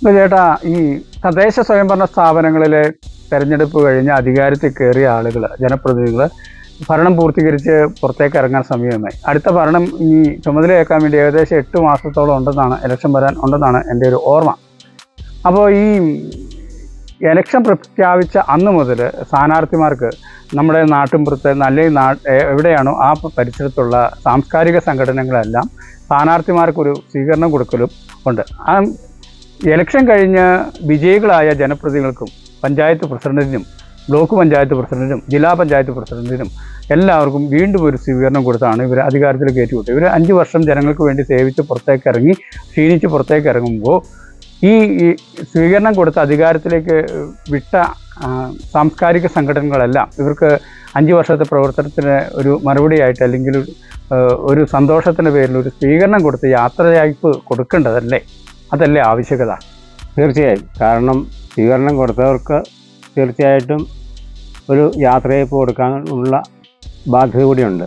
അപ്പോൾ ചേട്ടാ ഈ തദ്ദേശ സ്വയംഭരണ സ്ഥാപനങ്ങളിലെ തെരഞ്ഞെടുപ്പ് കഴിഞ്ഞ് അധികാരത്തിൽ കയറിയ ആളുകൾ ജനപ്രതിനിധികൾ ഭരണം പൂർത്തീകരിച്ച് പുറത്തേക്ക് ഇറങ്ങാൻ സമയമായി. അടുത്ത ഭരണം ഈ ചുമതലയേക്കാൻ വേണ്ടി ഏകദേശം എട്ട് മാസത്തോളം ഉണ്ടെന്നാണ് ഇലക്ഷൻ വരാൻ ഉണ്ടെന്നാണ് എന്റെ ഒരു ഓർമ്മ. അപ്പോൾ ഈ ഇലക്ഷൻ പ്രഖ്യാപിച്ച അന്ന് മുതൽ സ്ഥാനാർത്ഥിമാർക്ക് നമ്മുടെ നാട്ടിൻപുറത്ത് നല്ല എവിടെയാണോ ആ പരിസരത്തുള്ള സാംസ്കാരിക സംഘടനകളെല്ലാം സ്ഥാനാർത്ഥിമാർക്കൊരു സ്വീകരണം കൊടുക്കലും ഉണ്ട്. ആ ഇലക്ഷൻ കഴിഞ്ഞ വിജയികളായ ജനപ്രതിനിധികൾക്കും പഞ്ചായത്ത് പ്രസിഡന്റിനും ബ്ലോക്ക് പഞ്ചായത്ത് പ്രസിഡന്റിനും ജില്ലാ പഞ്ചായത്ത് പ്രസിഡന്റിനും എല്ലാവർക്കും വീണ്ടും ഒരു സ്വീകരണം കൊടുത്താണ് ഇവർ അധികാരത്തിൽ കയറ്റിവിട്ടത്. ഇവർ അഞ്ച് വർഷം ജനങ്ങൾക്ക് വേണ്ടി സേവിച്ച് പുറത്തേക്ക് ഇറങ്ങി ക്ഷീണിച്ച് പുറത്തേക്ക് ഇറങ്ങുമ്പോൾ ഈ സ്വീകരണം കൊടുത്ത അധികാരത്തിലേക്ക് വിട്ട സാംസ്കാരിക സംഘടനകളെല്ലാം ഇവർക്ക് അഞ്ച് വർഷത്തെ പ്രവർത്തനത്തിന് ഒരു മറുപടിയായിട്ട് അല്ലെങ്കിൽ ഒരു സന്തോഷത്തിന്റെ പേരിൽ ഒരു സ്വീകരണം കൊടുത്ത് യാത്രയയപ്പ് കൊടുക്കേണ്ടതല്ലേ? അതല്ലേ ആവശ്യകത? തീർച്ചയായും. കാരണം സ്വീകരണം കൊടുത്തവർക്ക് തീർച്ചയായിട്ടും ഒരു യാത്രയപ്പ് കൊടുക്കാനുള്ള ബാധ്യത കൂടിയുണ്ട്.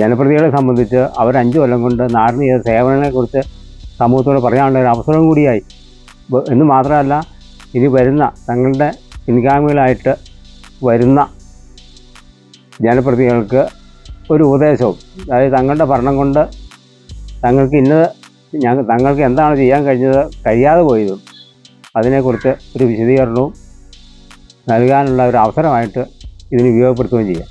ജനപ്രതികളെ സംബന്ധിച്ച് അവർ അഞ്ച് കൊല്ലം കൊണ്ട് നാടിന് ചെയ്ത സേവനങ്ങളെക്കുറിച്ച് സമൂഹത്തോട് പറയാനുള്ള ഒരു അവസരം കൂടിയായി. എന്ന് മാത്രമല്ല ഇനി വരുന്ന തങ്ങളുടെ പിൻഗാമികളായിട്ട് വരുന്ന ജനപ്രതികൾക്ക് ഒരു ഉപദേശവും അതായത് തങ്ങളുടെ ഭരണം കൊണ്ട് തങ്ങൾക്ക് ഇന്നത് ഞങ്ങൾ തങ്ങൾക്ക് എന്താണ് ചെയ്യാൻ കഴിഞ്ഞത് കഴിയാതെ പോയതും അതിനെക്കുറിച്ച് ഒരു വിശദീകരണവും നൽകാനുള്ള ഒരു അവസരമായിട്ട് ഇതിന് ഉപയോഗപ്പെടുത്തുകയും ചെയ്യാം.